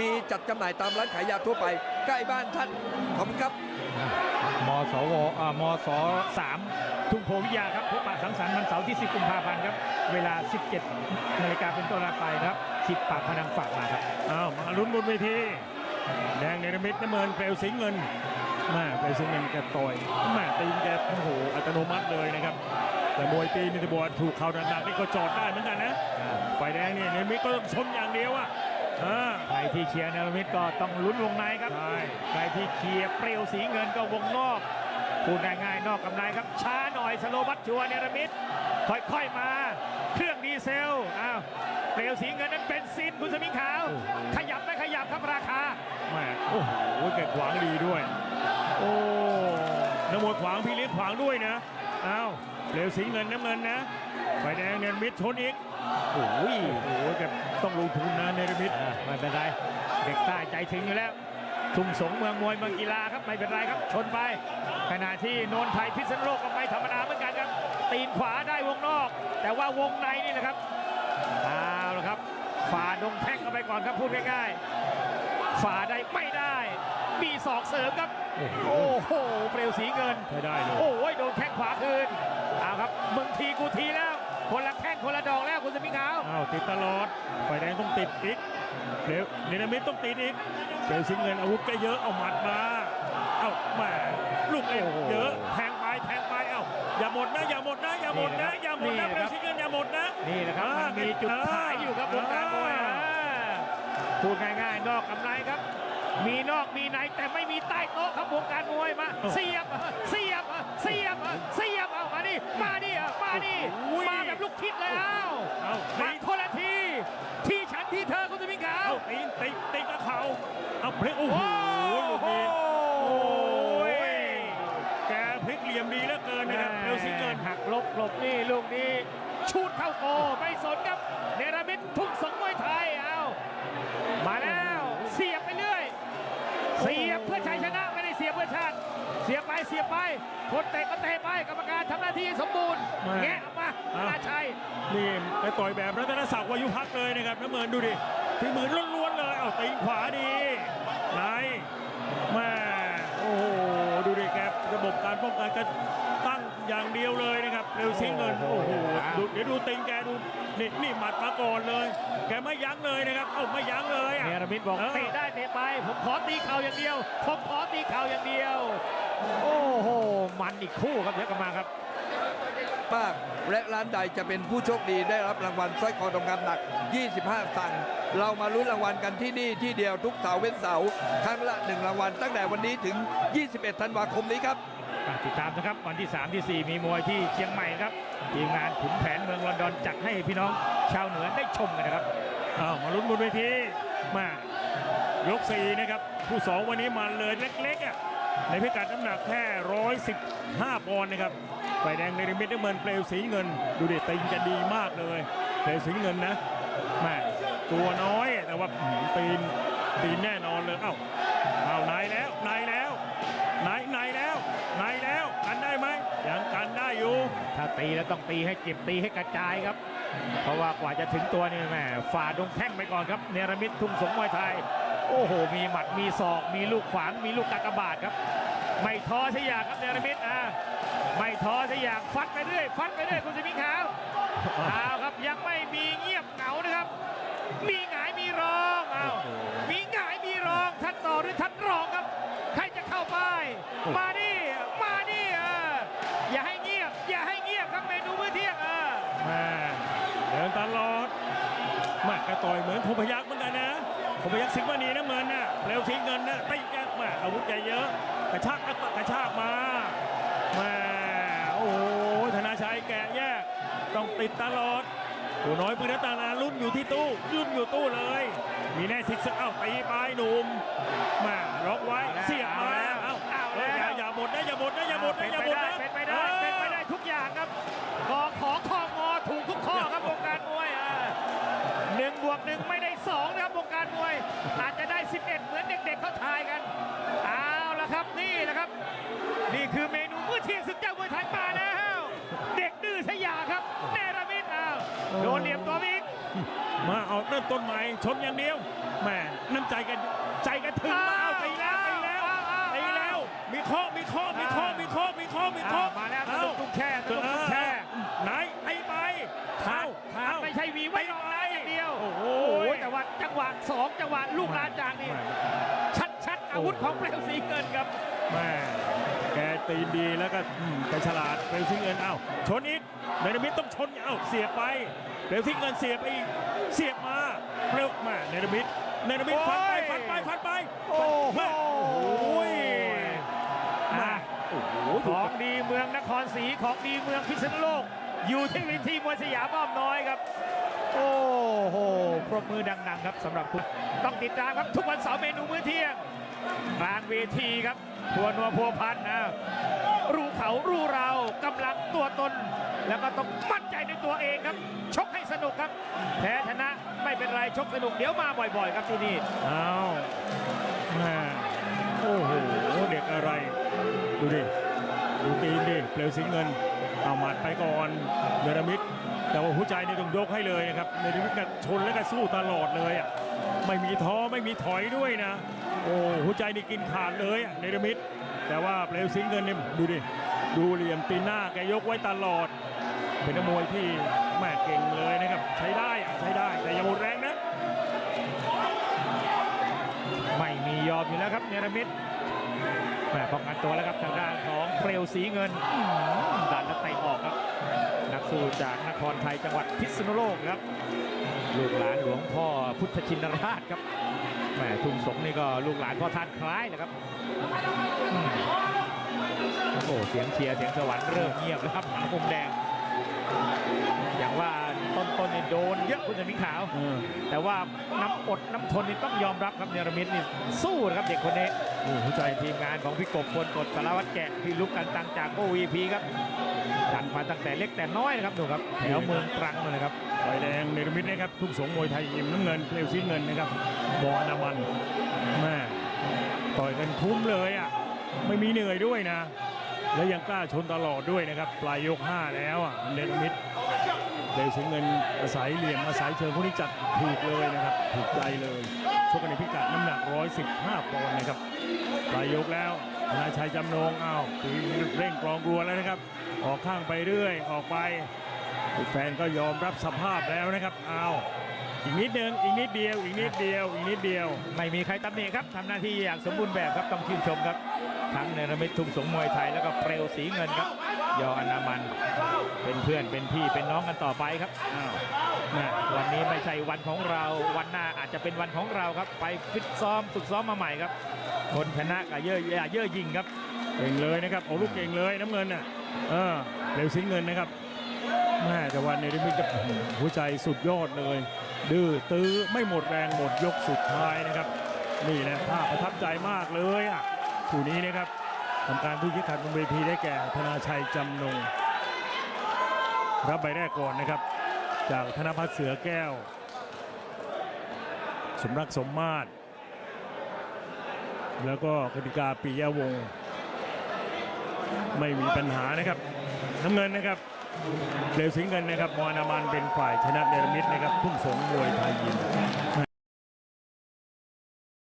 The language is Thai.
มีจัดจำหน่ายตามร้านขายยาทั่วไป ใกล้บ้านท่าน ขอบคุณครับ มสวอ่ามสสามทุ่งโพวิทยาครับพบปะสังสรรค์วันเสาร์ที่ 10 กุมภาพันธ์ครับ เวลา 17นาฬิกาเป็นต้นไปนะครับสิบปากพนังฝากมาครับ อ้าวมาลุ้นบนเวทีแดงเนรมิตน้ำเงินเปลวสิงห์เงินแม่เปลวสิงห์เงินแกต่อยแม่ตีนแกโอ้โหอัตโนมัติเลยนะครับ แต่มวยตีนนี่จะบอกว่าถูกเข่าหนักๆนี่ก็จอดได้เหมือนกันนะ ฝ่ายแดงนี่เนรมิตก็ต้องชนอย่างเดียวอะอ่า ใครที่เชียร์เนรมิตก็ต้องลุ้นวงในครับใช่ใครที่เชียร์เปรียวสีเงินก็วงนอกพูดง่ายๆนอกกำไรครับ ช้าหน่อยสโลบัตชัวร์เนรมิตค่อยๆมา เครื่องดีเซลอ้าวเปลวสีเงินนั้นเป็นซินคุณสมิงขาว ขยับไม่ขยับครับราคาแม่โอ้โหแกขวางดีด้วย โอ้น้ำมวยขวางพี่เลี้ยงขวางด้วยนะอ้าวเปลวสิงห์เงินน้ำเงินนะฝ่ายแดงเนรมิตชนอีก โอ้ยโอ้โหแกต้องลงทุนนะเนรมิตอะไม่เป็นไร เด็กใต้ใจถึงอยู่แล้ว ทุ่งสงเมืองมวยเมืองกีฬาครับ ไม่เป็นไรครับ ชนไป ขณะที่โนนไทยพิษณุโลกก็ไม่ธรรมดาเหมือนกันครับ ตีนขวาได้วงนอก แต่ว่าวงในนี่แหละครับเอาละครับฝ่าดงแท่งเข้าไปก่อนครับพูดง่ายๆฝ่าได้ไม่ได้ มีศอกเสริมครับ โอ้โหเปลวสีเงินใช้ได้เลย โอ้ยโดนแข้งขวาคืน เอาครับ มึงทีกูทีแล้ว คนละแข้ง ติดตลอดฝ่ายแดงต้องติดอีกเดี๋ยวเนรมิตต้องติดอีกเปลวสิงห์เงินอาวุธก็เยอะเอาหมัดมาเอ้าแหม่ลูกเล่นโอ้โหเยอะแทงไปแทงไปเอ้าอย่าหมดนะอย่าหมดนะอย่าหมดนะอย่าหมดนะนี่เปลนะวสิงห์เงินอย่าหมดนะนี่แหละครับอ่ามันมีจุดขายอยู่ครับวงการมวยอ่าอ่าพูดง่ายๆ นอกกำไรครับ มีนอกมีในแต่ไม่มีใต้โต๊ะครับวงการมวยมาเสียบเสียบเสียบเสียบเอามาดิมาดิมาดิมาแบบลูกคิดเลยเอ้า เอ้า มา ตี คนละที ที่ฉันที่เธอคุณสมิงขาว เอ้าตีนตีตีกับเข่าเอา พลิกโอ้โหโอ้ลูกโหนี้โอ้ยแกพลิกเหลี่ยมดีเหลือเกินนะครับเปลวสิงห์เงินหักลบหลบนี่ลูกนี้ชูดเข้าโกไม่สนครับเนรมิตทุ่งสงมวยไทยเอามาแล้วเสียบไปเรื่อยเสียบเพื่อชัยชนะไม่ได้เสียบเพื่อชาติ เสียบไปเสียบไปคนเตะก็เตะไปกรรมการทำหน้าที่สมบูรณ์มาแงะออกมาธนาชัยนี่ไปต่อยแบบรัตนศักดิ์วายุพักเลยนะครับน้ำเงินดูดิฝีมือล้วนๆเลยเอาตีนขวาดี ไหนแม่โอ้โหดูดิแกระบบการป้องกันก็ตั้งอย่างเดียวเลยนะครับเร็วซิงเงินโอ้โหดูเดี๋ยวดูตีนแกดูนี่นี่หมัดมาก่อนเลย แกไม่ยั้งเลยนะครับเอ้าไม่ยั้งเลยอะเนรมิตบอกเออเตะได้เตะไป ผมขอตีเข่าอย่างเดียวผมขอตีเข่าอย่างเดียว โอ้โหมันอีกคู่ครับเดี๋ยวกลับมาครับ มาก และร้านใดจะเป็นผู้โชคดีได้รับรางวัลสร้อยคอทองคำหนัก 25ตังค์เรามาลุ้นรางวัลกันที่นี่ที่เดียวทุกเสาร์เว้นเสาร์ครั้งละ 1 รางวัลตั้งแต่วันนี้ถึง 21 ธันวาคมนี้ครับอะติดตามนะครับวันที่ 3 ที่ 4 มีมวยที่เชียงใหม่ครับทีมงานขุนแผนเมืองลอนดอนจัดให้พี่น้องชาวเหนือได้ชมกันนะครับอ้าวมาลุ้นบนเวทีมายกสี่นะครับผู้สองวันนี้มาเลยเล็กๆอะในพิกัดน้ำหนักแค่ 115 ปอนด์นะครับ ฝ่ายแดงในรมิตน้ำเงินเปลวสีเงิน ดูด็ดตีนจะดีมากเลยเปลวสีเงินนะแม่ตัวน้อยแต่ว่าตีนตีนแน่นอนเลยเอ้าเอ้าไหนแล้วไหนแล้วไหนไหนแล้วไหนแล้วกันได้ไหมยังกันได้อยู่ ถ้าตีแล้วต้องตีให้เจ็บตีให้กระจายครับ เพราะว่ากว่าจะถึงตัวนี่แม่ฝ่าดงแท่งไปก่อนครับเนรมิตทุ่งสงมวยไทย โอ้โห มีหมัดมีศอก มีลูกขวางมีลูกกากบาทครับ ไม่ท้อใช่ยาครับเนรมิตอะ ไม่ท้อใช่อยางฟัดไปเรื่อยฟัดไปเรื่อยคุณสิมิงขาวเอาครับยังไม่มีเงียบเหงานะครับ มีหงายมีรองเอามีหงายมีรองท่านต่อหรือท่านรองครับ ใครจะเข้าไปมาดิมาดิเอออย่าให้เงียบ อย่าให้เงียบครับเมนูมื้อเที่ยงเออแม่เดินตลอดแม่กระต่อยเหมือนคมพยักษ์เหมือนกันนะคมพยักษ์สิงห์มณีน้ำเงินน่ะเร็วทิ้งเงินนะตีแกแม่อาวุธแกเยอะกระชากกระชากมาแม่โอ้โหธนาชัยแกะแยก ต้องติดตลอดตัวน้อยปืนตานาลุ้นอยู่ที่ตู้ยุ่นอยู่ตู้เลย มีแน่สิกเอ้าตีไปหนุ่มแม่ล็อกไว้เอาแล้วเสียบมาเอาแล้วเอ้าเอาแล้วอย่าอย่าหมดนะอย่าหมดนะอย่าหมดนะเป็นอย่าไปหมดได้นะเป็นไปได้เป็นไปได้ทุกอย่างครับกอขอคอ เด็กดื้อสยามครับเนรมิตอ้าวโดนเหลี่ยมตัวไปอีก มาเอาเนริ่มต้นใหม่ชนอย่างเดียวแหม่น้ำใจกันใจกันถึงมาเอาตีแล้วตีแล้วตีแล้ว มีเคาะมีเคาะมีเคาะมีเคาะมีเคาะมีอ่าเคาะมาแล้วตะเอ้าลุกตุ้งแช่ตะลุกตุ้งแช่ไหนไอ้ไปทาเอ้านทานเอ้าไม่ใช่วีไว้รองนะอย่างเดียวโอ้โหโอ้ยแต่ว่าจังหวะสองจังหวะลูกลานจางนี่ชัดชัดๆอาวุธของเปลวสีเงินครับแม่แกตีนดีแล้วก็อืมแกฉลาดเปลวซิงเงินเอ้าชนอีก เนรมิตต้องชนเอ้าเสียบไปเปลวซิงเงินเสียบไปอีกเสียบมาเปลวแม่เนรมิตเนรมิตฟันไปโอ้ยฟันไปฟันไปโอ้โหแม่โอ้ยอะโอ้โหของดีเมืองนครศรีของดีเมืองพิษณุโลก อยู่ที่เวิธีมวยสยามอ้อมน้อยครับ โอ้โหปรบมือดัง ๆ ครับสำหรับคุณต้องติดตามครับทุกวันเสาร์เมนูมื้อเที่ยงกลางเวทีครับพัวนัวพัวพันนะ รู้เขารู้เรากำลังตัวตน แล้วก็ต้องมั่นใจในตัวเองครับ ชกให้สนุกครับ แพ้ชนะไม่เป็นไรชกสนุกเดี๋ยวมาบ่อยๆ ครับที่นี่เอาแม่โอ้โหเด็กอะไร ดูดิดูตีนดิเปลวสิงเงินเอาหมัดไปก่อนเนรมิตแต่ว่าหัวใจนี่ต้องยกให้เลยนะครับเนรมิตก็ชนแล้วก็สู้ตลอดเลยอะ ไม่มีท้อไม่มีถอยด้วยนะ โอ้หัวใจนี่กินขาดเลยเนรมิตแต่ว่าเปลวสิงเงินเนี่ยดูดิ ดูเหลี่ยมตีหน้าแกยกไว้ตลอด เป็นนักมวยที่แม่เก่งเลยนะครับ ใช้ได้ใช้ได้แต่อย่าหมดแรงนะ ไม่มียอมอยู่แล้วครับเนรมิต แหม่ป้องกันตัวแล้วครับทางด้านของเปลวสีเงินดันและเตะออกครับ นักสู้จากนครไทยจังหวัดพิษณุโลกครับ ลูกหลานหลวงพ่อพุทธชินราชครับแหม่ทุ่งสงนี่ก็ลูกหลานพ่อท่านคล้ายนะครับอืมโอ้เสียงเชียร์เสียงสวรรค์เริ่มเงียบแล้วครับหางมุมแดง อย่างว่าต้นๆนี่โดนเยอะคุณจะมีขาว แต่ว่าน้ำอดน้ำทนนี่ต้องยอมรับครับเนรมิตนี่สู้นะครับเด็กคนนี้โอ้หัวใจในทีมงานของพี่กบพลกดสารวัตรแกะพี่ลุกกันตังจากโอวีพีครับดันมาตั้งแต่เล็กแต่น้อยนะครับดูครับแถวเมืองตรังเลยนะครับไฟแดงเนรมิตนะครับทุกสงมวยไทยยิมน้ำเงินเปลวซีเงินนะครับบออนามันแม่ต่อยกันคุ้มเลยอะไม่มีเหนื่อยด้วยนะ และยังกล้าชนตลอดด้วยนะครับ ปลายยก 5 แล้วอะเนมิตเปลวซีเงินอาศัยเหลี่ยมอาศัยเชิงพวกนี้จัดถูกเลยนะครับ ถูกใจเลยชกกันในพิกัดน้ำหนัก 115ปอนด์นะครับปลายยกแล้วธนาชัยจำนงอ้าวตีเร่งกรองรัวแล้วนะครับ ออกข้างไปเรื่อยออกไป แฟนก็ยอมรับสภาพแล้วนะครับเอาว อีกนิดนึงอีกนิดเดียว อีกนิดเดียว อีกนิดเดียว ไม่มีใครตำหนิครับทำหน้าที่อย่างสมบูรณ์แบบครับต้องชื่นชมครับ ทั้งเนรมิตทุ่งสงมวยไทยแล้วก็เปลวสีเงินครับ ยออนามัน เป็นเพื่อนเป็นพี่เป็นน้องกันต่อไปครับอ้าวแม่วันนี้ไม่ใช่วันของเราวันหน้าอาจจะเป็นวันของเราครับ ไปฟิตซ้อมฝึกซ้อมมาใหม่ครับ คนชนะกับเยอะอย่าเยอะยิงครับ เก่งเลยนะครับโอ้ลูกเก่งเลยน้ำเงินน่ะเออเร็วสิงเงินนะครับแม่แต่วันนี้มิจะหัวใจสุดยอดเลย ดื้อตื้อไม่หมดแรงหมดยกสุดท้ายนะครับ นี่แหละภาพประทับใจมากเลยอะคู่นี้นะครับทำการผู้ชี้ขาดบนเวทีได้แก่ธนาชัยจำนงรับใบแรกก่อนนะครับ จากธนพัฒน์เสือแก้ว สมรักสมมาตร แล้วก็กติกาปิยวงศ์ไม่มีปัญหานะครับน้ำเงินนะครับ เลวสิงเงินนะครับมอนามันเป็นฝ่ายชนะเดรมิดนะครับทุ่งสงมวยไทยยิม